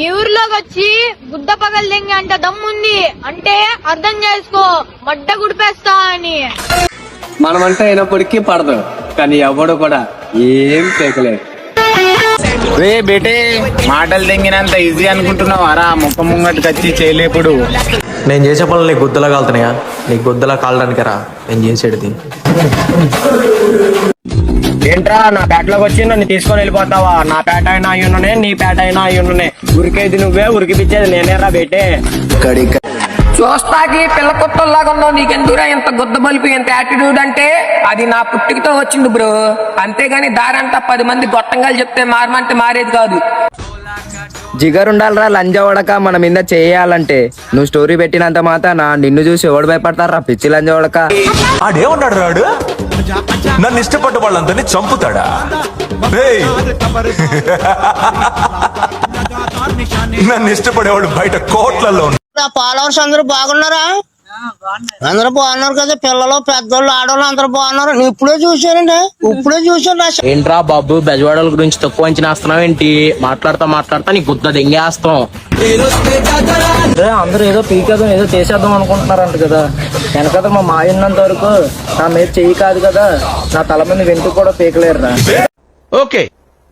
ఈ ఊర్లోకి వచ్చి గుద్ద పగలు దెంగి అంట దమ్ముంది అంటే అర్థం చేసుకో మడ్డ గుడిపేస్తా అని. మనమంటే అయినప్పటికీ పడదు కానీ ఎవడు కూడా ఏం పేకలేదు రే బేటే మాటలు తెంగినంత ఈజీ అనుకుంటున్నావు? అరా ముఖం ముంగటికి వచ్చి చేయలేపుడు. నేను చేసే పనులు నీకు గుద్దలా కాలుతున్నాయా? నీకు గుద్దలా కాలడానికి రా నేను చేసేది. ఏంట్రా నా పేటలోకి వచ్చి నన్ను తీసుకొని వెళ్ళిపోతావా? నా పేట అయినా అయ్యున్ననే నీ పేట అయినా అయ్యున్ననే ఉరికేది నువ్వే ఉరికిపిచ్చేది నేనేరా బేటే. చూస్తాకి పిల్ల కుట్టల్లాగా ఉన్నావు నీకెందుకురా ఇంత గుద్ద బలిపి ఇంత యాటిట్యూడ్ అంటే? అది నా పుట్టుకతో వచ్చింది బ్రో. అంతేగాని దారంతా పది మంది గొట్టంగా చెప్తే మారమంటే మారేది కాదు. జిగరుండాలరా లంజవడక మన మీద చేయాలంటే. నువ్వు స్టోరీ పెట్టినంత మాత్రాన నిన్ను చూసి ఎవడు భయపడతారా? పిచ్చి లంజవడక. ఆడేమన్నాడు రాడు? నన్ను ఇష్టపడ్డ వాళ్ళందరినీ చంపుతాడా? నన్ను ఇష్టపడేవాళ్ళు బయట కోట్లలో ఉన్నారు. ఫాలోవర్స్ అందరూ బాగున్నారా? అందరూ బాగున్నారు కదా పిల్లలు పెద్దోళ్ళు ఆడవాళ్ళు అందరూ బాగున్నారు. నేను ఇప్పుడే చూశానండి. ఇప్పుడే చూశాను నా ఏంట్రా బాబు బెజవాడల గురించి తక్కువ అంచనా వేస్తున్నావు ఏంటి? మాట్లాడతా మాట్లాడతా నీ గుద్ద దెంగేస్తాం. అందరూ ఏదో పీకేద్దాం ఏదో చేసేద్దాం అనుకుంటున్నారంట కదా. వెనకద మా మాయన్నంత వరకు నా మీద చెయ్యి కాదు కదా. నా తల మీద వెంట్రుక కూడా పీకలేరురా. ఓకే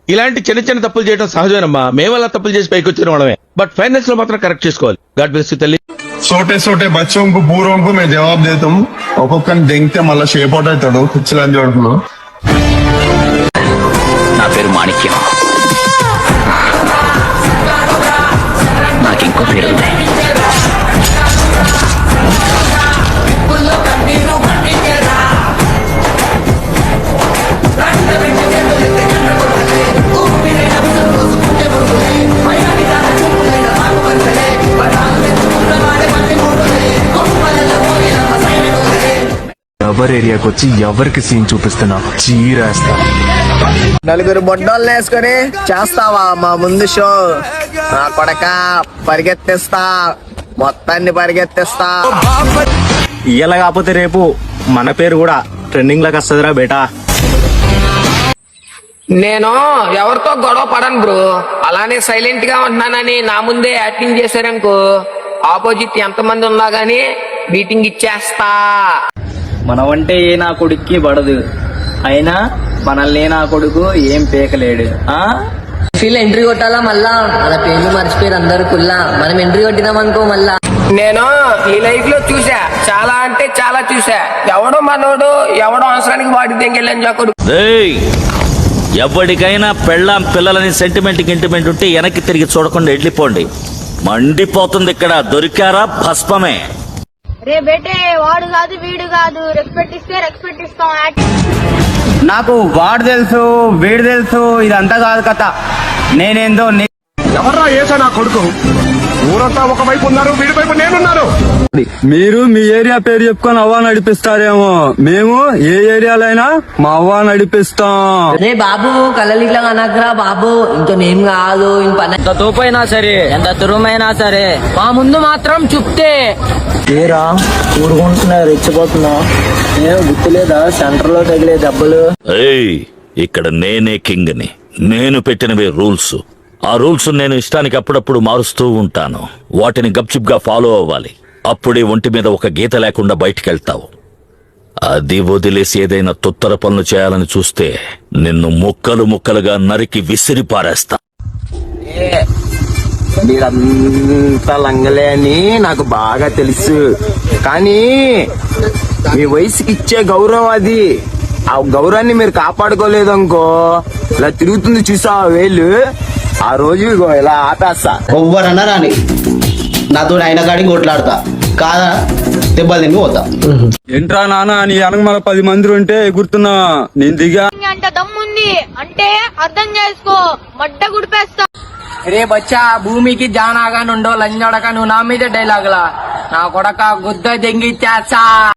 ఇలాంటి చిన్న చిన్న తప్పులు చేయడం సహజమేనమ్మా. మేము అలా తప్పులు చేసి పైకి వచ్చిన వాళ్ళమే. బట్ ఫైనాన్స్లో మాత్రం కరెక్ట్ చేసుకోవాలి. గాడ్ బ్లెస్ తల్లి. సోటే సోటే బచ్చంకు బూరోంకు మేము జవాబు చేస్తాం ఒక్కొక్కరిని దెంగితే మళ్ళీ షేప్ అవుట్ అవుతాడు. పిచ్చిలని చూడకుండా నా పేరు మాణిక్యం. ఎవరి ఏరియాకి వచ్చి ఎవరికి సీన్ చూపిస్తున్నా? చీరేస్తా. నలుగురు బొడ్డోళ్ళు వేసుకొని చేస్తావా మా ముందు షో? నా కొడక పరిగెత్తిస్తా. మొత్తాన్ని పరిగెత్తిస్తా. ఇయ్యాల కాకపోతే రేపు మన పేరు కూడా ట్రెండింగ్లోకి వస్తుందిరా బేటా. నేను ఎవరితో గొడవ పడను బ్రో. అలానే సైలెంట్గా ఉంటున్నానని నా ముందే యాక్టింగ్ చేశారనుకో. ఆపోజిట్ ఎంతమంది ఉన్నా గానీ మీటింగ్ ఇచ్చేస్తా. మనమంటే ఏ నా కొడుక్కి పడదు. అయినా మనల్ని నా కొడుకు ఏం పీకలేడు. ఆ? ఫీల్ ఎంట్రీ కొట్టాలా మళ్ళా? మన పేర్లు మర్చిపోయారు అందరు కుల్లా. మనం ఎంట్రీ కొట్టినాం అనుకో మళ్ళా. నేను ఈ లైఫ్లో చూసా చాలా అంటే చాలా చూసా ఎవడో మనోడు ఎవడో అవసరానికి వాడి దెంగెళ్ళని చెప్పడు ఏయ్! ఎవరికైనా పెళ్ళాం పిల్లలని సెంటిమెంట్ ఇంటిమెంట్ ఉంటే వెనక్కి తిరిగి చూడకుండా వెళ్ళిపోండి. మండిపోతుంది ఇక్కడ. దొరికారా భస్మమే. రే బేటే వాడు కాదు వీడు కాదు. రెస్పెక్ట్ ఇస్తే రెస్పెక్ట్ ఇస్తాం. నాకు వాడు తెలుసు వీడు తెలుసు ఇదంతా కాదు కథ. నేనేందో ఎవర్రా ఏసా నా కొడుకు? ఊరంతా ఒకవైపు ఉన్నారు వీడి వైపు నేనున్నాను. మీరు మీ ఏరియా పేరు చెప్పుకొని అవ్వ నడిపిస్తారేమో. మేము ఏ ఏరియాలైనా మా అవ్వ నడిపిస్తాం. రే బాబు కలలు ఇట్లా అనకరా బాబు. ఇంత నేమ్ కాదు ఇంక పని. ఎంత తోపైనా సరే ఎంత తురుమైనా సరే మా ముందు మాత్రం చూప్తే. ఏరా ఊరుకుంటున్నా రెచ్చిపోతున్నా. నేను గుర్తులేదా? సెంటర్లో తగిలే దెబ్బలు. ఏయ్ ఇక్కడ నేనే కింగ్ని. నేను పెట్టినవే రూల్స్. ఆ రూల్స్ నేను ఇష్టానికి అప్పుడప్పుడు మారుస్తూ ఉంటాను. వాటిని గప్చిప్గా ఫాలో అవ్వాలి. అప్పుడే ఒంటి మీద ఒక గీత లేకుండా బయటికెళ్తావు. అది వదిలేసి ఏదైనా తొత్తర పనులు చేయాలని చూస్తే నిన్ను ముక్కలు ముక్కలుగా నరికి విసిరి పారేస్తా. మీరంతా లంగలే అని నాకు బాగా తెలుసు. కానీ మీ వయసుకి ఇచ్చే గౌరవం అది. ఆ గౌరవాన్ని మీరు కాపాడుకోలేదు అనుకో ఇలా తిరుగుతుంది చూసా వేలు? ఆ రోజు ఇగో ఇలా ఆపేస్తా. ఎవ్వరన్నా రాని నాతో ఆయన కాడికి కొట్లాడతా. కాదా? దెబ్బలు తిని పోతా. ఏంట్రా నాన్న నీ వెనక మన పది మంది ఉంటే ఎగురుతున్నా నేను దిగా. అంట దమ్ముంది. అంటే అర్థం చేసుకో. మడ్డ గుడిపేస్తా. రే బచ్చా భూమికి జానాగా నుండో లంజడక నువ్వు నా మీద డైలాగులా? నా కొడక గుద్ద దెంగి చేస్తా.